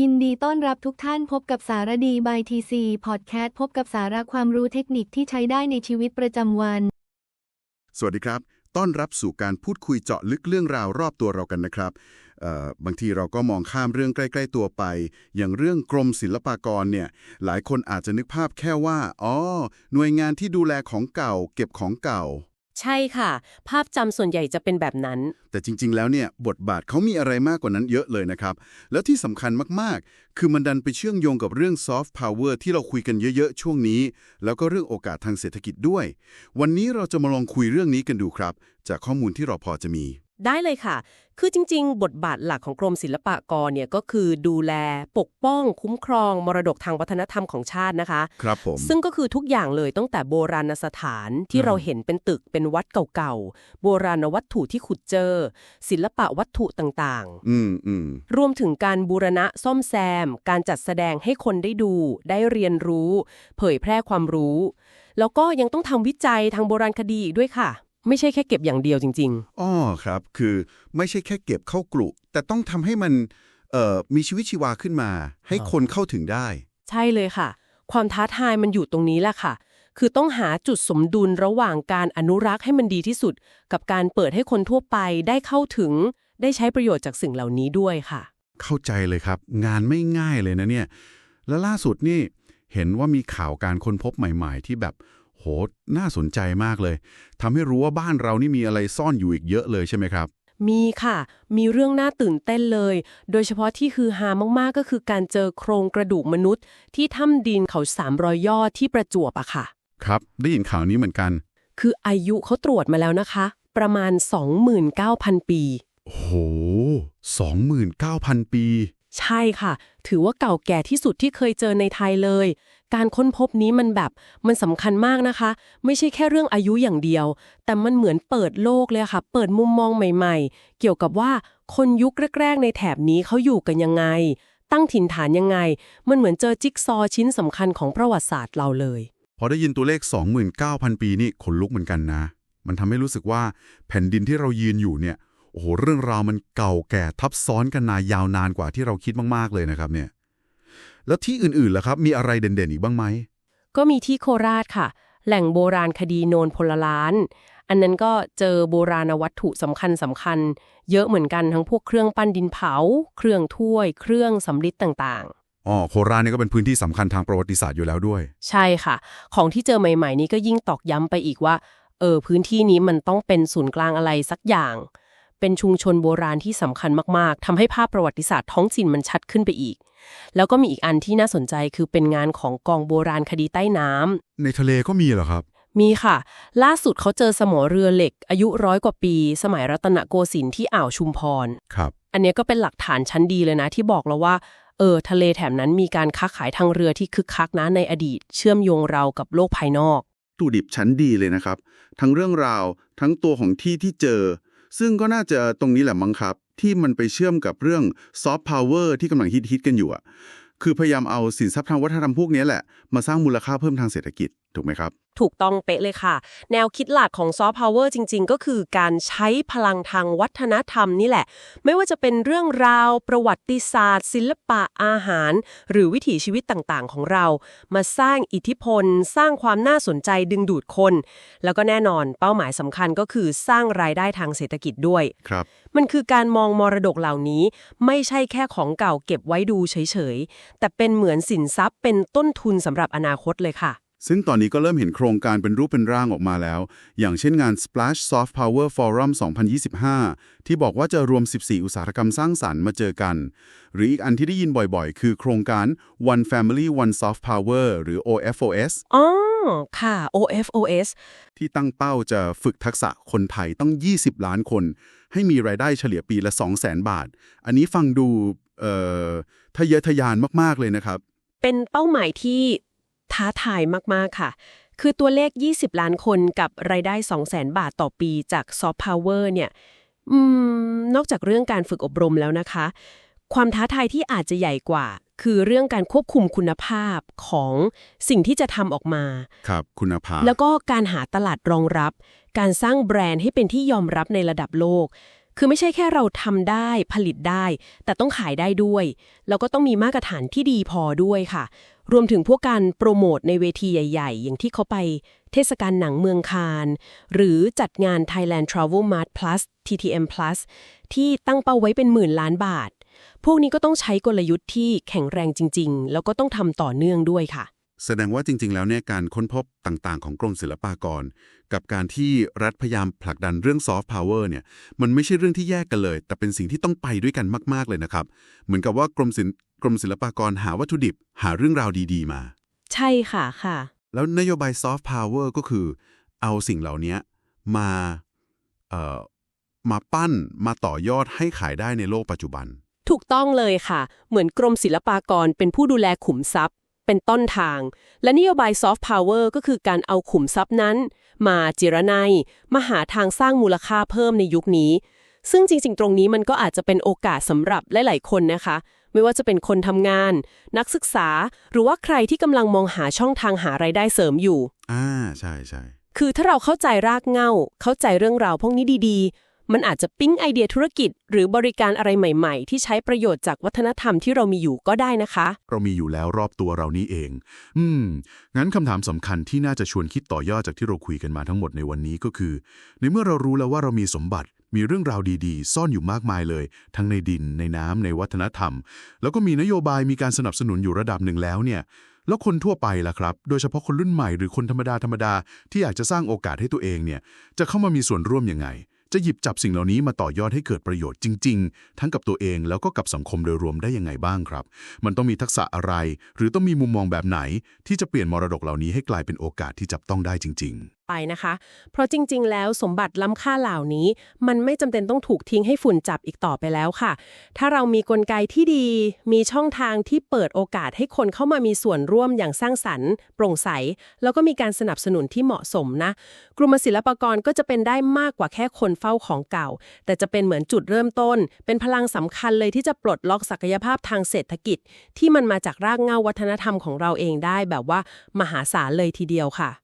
ยินดีต้อนรับทุกท่านพบกับสารดีบายทีซีพอดแคสต์พบกับสาระความรู้เทคนิคที่ใช้ได้ในชีวิตประจำวัน สวัสดีครับ ต้อนรับสู่การพูดคุยเจาะลึกเรื่องราวรอบตัวเรากันนะครับเอ่อบางทีเราก็มองข้ามเรื่องใกล้ ๆ ตัวไป อย่างเรื่องกรมศิลปากรเนี่ย หลายคนอาจจะนึกภาพแค่ว่า อ๋อ หน่วยงานที่ดูแลของเก่า เก็บของเก่า ใช่ค่ะ ภาพจำส่วนใหญ่จะเป็นแบบนั้น แต่จริง ๆ แล้วเนี่ยบทบาทเขามีอะไรมากกว่านั้นเยอะเลยนะครับ แล้วที่สำคัญมากๆ คือมันดันไปเชื่อมโยงกับเรื่องซอฟต์พาวเวอร์ที่เราคุยกันเยอะ ๆ ช่วงนี้ แล้วก็เรื่องโอกาสทางเศรษฐกิจด้วย วันนี้เราจะมาลองคุยเรื่องนี้กันดูครับ จากข้อมูลที่เราพอจะมี ได้เลยค่ะ คือจริง ๆ บทบาทหลักของกรมศิลปากรเนี่ยก็คือดูแลปกป้องคุ้มครองมรดกทางวัฒนธรรมของชาตินะคะ ครับผม ซึ่งก็คือทุกอย่างเลยตั้งแต่โบราณสถานที่อืมเราเห็นเป็นตึกเป็นวัดเก่าๆ โบราณวัตถุที่ขุดเจอ ศิลปะวัตถุต่างอืมอืมๆรวมถึงการบูรณะซ่อมแซม การจัดแสดงให้คนได้ดู ได้เรียนรู้ เผยแพร่ความรู้ แล้วก็ยังต้องทำวิจัยทางโบราณคดีอีกด้วยค่ะ ไม่ใช่แค่เก็บอย่างเดียวจริง ๆอ๋อครับ คือไม่ใช่แค่เก็บเข้ากลุแต่ต้องทำให้มันเอ่อมีชีวิตชีวาขึ้นมา ให้คนเข้าถึงได้ ใช่เลยค่ะ ความท้าทายมันอยู่ตรงนี้แหละค่ะ คือต้องหาจุดสมดุลระหว่างการอนุรักษ์ให้มันดีที่สุด กับการเปิดให้คนทั่วไปได้เข้าถึง ได้ใช้ประโยชน์จากสิ่งเหล่านี้ด้วยค่ะ เข้าใจเลยครับ งานไม่ง่ายเลยนะเนี่ย และล่าสุดนี่เห็นว่ามีข่าวการค้นพบใหม่ ๆ ที่แบบ โห น่าสนใจมากเลยทำให้รู้ว่าบ้านเรานี่มีอะไรซ่อนอยู่อีกเยอะเลยใช่ไหมครับ มีค่ะ มีเรื่องน่าตื่นเต้นเลย โดยเฉพาะที่คือฮามากๆก็คือการเจอโครงกระดูกมนุษย์ ที่ถ้ำดินเขาสามรอยยอดที่ประจวบอะค่ะ ครับ ได้ยินข่าวนี้เหมือนกัน คืออายุเขาตรวจมาแล้วนะคะ ประมาณ 29,000 ปี โห29,000 ปี ใช่ค่ะ ถือว่าเก่าแก่ที่สุดที่เคยเจอในไทยเลย การค้นพบนี้มันแบบมันสำคัญมากนะคะ ไม่ใช่แค่เรื่องอายุอย่างเดียว แต่มันเหมือนเปิดโลกเลยค่ะ เปิดมุมมองใหม่ๆ เกี่ยวกับว่าคนยุคแรกๆในแถบนี้เขาอยู่กันยังไง ตั้งถิ่นฐานยังไง มันเหมือนเจอจิ๊กซอว์ชิ้นสำคัญของประวัติศาสตร์เราเลย พอได้ยินตัวเลข 29,000 ปีนี่ขนลุกเหมือนกันนะ มันทำให้รู้สึกว่าแผ่นดินที่เรายืนอยู่เนี่ยโอ้โหเรื่องราวมันเก่าแก่ทับซ้อนกันนายาวนานกว่าที่เราคิดมากๆเลยนะครับเนี่ย แล้วที่อื่นๆล่ะครับ มีอะไรเด่นๆอีกบ้างไหม ก็มีที่โคราชค่ะ แหล่งโบราณคดีโนนพลล้าน อันนั้นก็เจอโบราณวัตถุสำคัญสำคัญ เยอะเหมือนกันทั้งพวกเครื่องปั้นดินเผา เครื่องถ้วย เครื่องสำริดต่างอ๋อ โคราชนี่ก็เป็นพื้นที่สำคัญทางประวัติศาสตร์อยู่แล้วด้วยๆใช่ค่ะ ของที่เจอใหม่ ๆ นี้ก็ยิ่งตอกย้ำไปอีกว่า เออพื้นที่นี้มันต้องเป็นศูนย์กลางอะไรสักอย่าง เป็นชุมชนโบราณที่สำคัญมากๆทำให้ภาพประวัติศาสตร์ท้องถิ่นมันชัดขึ้นไปอีก แล้วก็มีอีกอันที่น่าสนใจคือเป็นงานของกองโบราณคดีใต้น้ำในทะเลก็มีเหรอครับ มีค่ะ ล่าสุดเขาเจอสมอเรือเหล็ก อายุร้อยกว่าปี สมัยรัตนโกสินทร์ที่อ่าวชุมพรครับ อันเนี้ยก็เป็นหลักฐานชั้นดีเลยนะที่บอกเราว่าเออทะเลแถบนั้นมีการค้าขายทางเรือที่คึกคักนะในอดีต เชื่อมโยงเรากับโลกภายนอก ตูดิบชั้นดีเลยนะครับ ทั้งเรื่องราวทั้งตัวของที่ที่เจอ ซึ่งก็น่าจะตรงนี้แหละมั้งครับ ที่มันไปเชื่อมกับเรื่องซอฟต์พาวเวอร์ที่กำลังฮิตๆกันอยู่อะคือพยายามเอาสินทรัพย์ทางวัฒนธรรมพวกนี้แหละ มาสร้างมูลค่าเพิ่มทางเศรษฐกิจ ถูกไหมครับ ถูกต้องเป๊ะเลยค่ะ แนวคิดหลักของซอฟต์พาวเวอร์จริง ๆ ก็คือการใช้พลังทางวัฒนธรรมนี่แหละ ไม่ว่าจะเป็นเรื่องราว ประวัติศาสตร์ ศิลปะอาหาร หรือวิถีชีวิตต่างๆ ของเรา มาสร้างอิทธิพล สร้างความน่าสนใจดึงดูดคน แล้วก็แน่นอนเป้าหมายสำคัญก็คือสร้างรายได้ทางเศรษฐกิจด้วยครับมันคือการมองมรดกเหล่านี้ ไม่ใช่แค่ของเก่าเก็บไว้ดูเฉยๆแต่เป็นเหมือนสินทรัพย์เป็นต้นทุนสำหรับอนาคตเลยค่ะ ซึ่งตอนนี้ก็เริ่มเห็นโครงการเป็นรูปเป็นร่างออกมาแล้ว อย่างเช่นงาน Splash Soft Power Forum 2025 ที่บอกว่าจะรวม 14 อุตสาหกรรมสร้างสรรค์มาเจอกัน หรืออีกอันที่ได้ยินบ่อยๆ คือโครงการ One Family One Soft Power หรือ OFOS อ๋อ ค่ะ OFOS ที่ตั้งเป้าจะฝึกทักษะคนไทยต้อง 20 ล้านคน ให้มีรายได้เฉลี่ยปีละ 200,000 บาท อันนี้ฟังดูเอ่อทะเยอทะยานมากๆเลยนะครับ เป็นเป้าหมายที่ ท้าทายมาก ๆ ค่ะ คือตัวเลข 20 ล้านคนกับรายได้ 200,000 บาทต่อปีจากซอฟต์พาวเวอร์เนี่ยอืมนอกจากเรื่องการฝึกอบรมแล้วนะคะ ความท้าทายที่อาจจะใหญ่กว่า คือเรื่องการควบคุมคุณภาพของสิ่งที่จะทำออกมา ครับ คุณภาพ แล้วก็การหาตลาดรองรับ การสร้างแบรนด์ให้เป็นที่ยอมรับในระดับโลก คือไม่ใช่แค่เราทำได้ผลิตได้ แต่ต้องขายได้ด้วย แล้วก็ต้องมีมาตรฐานที่ดีพอด้วยค่ะ รวมถึงพวกการโปรโมทในเวทีใหญ่ ๆ อย่างที่เขาไปเทศกาลหนังเมืองคานหรือจัดงาน Thailand Travel Mart Plus TTM Plus ที่ตั้งเป้าไว้เป็นหมื่นล้านบาท พวกนี้ก็ต้องใช้กลยุทธ์ที่แข็งแรงจริง ๆ แล้วก็ต้องทำต่อเนื่องด้วยค่ะ แสดงว่าจริง ๆ แล้วเนี่ยการค้นพบต่างๆ ของกรมศิลปากร กับการที่รัฐพยายามผลักดันเรื่องซอฟต์พาวเวอร์เนี่ยมันไม่ใช่เรื่องที่แยกกันเลย แต่เป็นสิ่งที่ต้องไปด้วยกันมากๆเลยนะครับ เหมือนกับว่ากรมศิลป์กรมศิลปากรหาวัตถุดิบ หาเรื่องราวดีๆ มา ใช่ค่ะค่ะ แล้วนโยบายซอฟต์พาวเวอร์ก็คือ เอาสิ่งเหล่านี้มาเอ่อมาปั้นมาต่อยอดให้ขายได้ในโลกปัจจุบัน ถูกต้องเลยค่ะ เหมือนกรมศิลปากรเป็นผู้ดูแลขุมทรัพย์ เป็นต้นทาง และนโยบายซอฟต์พาวเวอร์ก็คือการเอาขุมทรัพย์นั้น มาจิรนัยมาหาทางสร้างมูลค่าเพิ่มในยุคนี้ ซึ่งจริง ๆ ตรงนี้มันก็อาจจะเป็นโอกาสสำหรับหลาย ๆ คนนะคะ ไม่ว่าจะเป็นคนทำงาน นักศึกษา หรือว่าใครที่กำลังมองหาช่องทางหารายได้เสริมอยู่ อ่าใช่ใช่คือถ้าเราเข้าใจรากเหง้า เข้าใจเรื่องราวพวกนี้ดีๆ มันอาจจะปิ๊งไอเดียธุรกิจ หรือบริการอะไรใหม่ ๆ ที่ใช้ประโยชน์จากวัฒนธรรมที่เรามีอยู่ก็ได้นะคะ เรามีอยู่แล้วรอบตัวเรานี้เอง อืม งั้นคำถามสำคัญที่น่าจะชวนคิดต่อยอดจากที่เราคุยกันมาทั้งหมดในวันนี้ก็คือ ในเมื่อเรารู้แล้วว่าเรามีสมบัติ มีเรื่องราวดีๆ ซ่อนอยู่มากมายเลย ทั้งในดิน ในน้ำในวัฒนธรรม แล้วก็มีนโยบายมีการสนับสนุนอยู่ระดับหนึ่งแล้วเนี่ยแล้วคนทั่วไปล่ะครับ โดยเฉพาะคนรุ่นใหม่หรือคนธรรมดาธรรมดาที่อยากจะสร้างโอกาสให้ตัวเองเนี่ย จะเข้ามามีส่วนร่วมยังไง จะหยิบจับสิ่งเหล่านี้มาต่อยอดให้เกิดประโยชน์จริง ๆ ทั้งกับตัวเองแล้วก็กับสังคมโดยรวมได้ยังไงบ้างครับ มันต้องมีทักษะอะไร หรือต้องมีมุมมองแบบไหน ที่จะเปลี่ยนมรดกเหล่านี้ให้กลายเป็นโอกาสที่จับต้องได้จริง ๆ ไปนะคะ เพราะจริง ๆ แล้วสมบัติล้ำค่าเหล่านี้ มันไม่จำเป็นต้องถูกทิ้งให้ฝุ่นจับอีกต่อไปแล้วค่ะ ถ้าเรามีกลไกที่ดี มีช่องทางที่เปิดโอกาสให้คนเข้ามามีส่วนร่วมอย่างสร้างสรรค์ โปร่งใส แล้วก็มีการสนับสนุนที่เหมาะสมนะ กรมศิลปากรก็จะเป็นได้มากกว่าแค่คนเฝ้าของเก่า แต่จะเป็นเหมือนจุดเริ่มต้น เป็นพลังสำคัญเลยที่จะปลดล็อกศักยภาพทางเศรษฐกิจ ที่มันมาจากรากเหง้าวัฒนธรรมของเราเองได้แบบว่ามหาศาลเลยทีเดียวค่ะ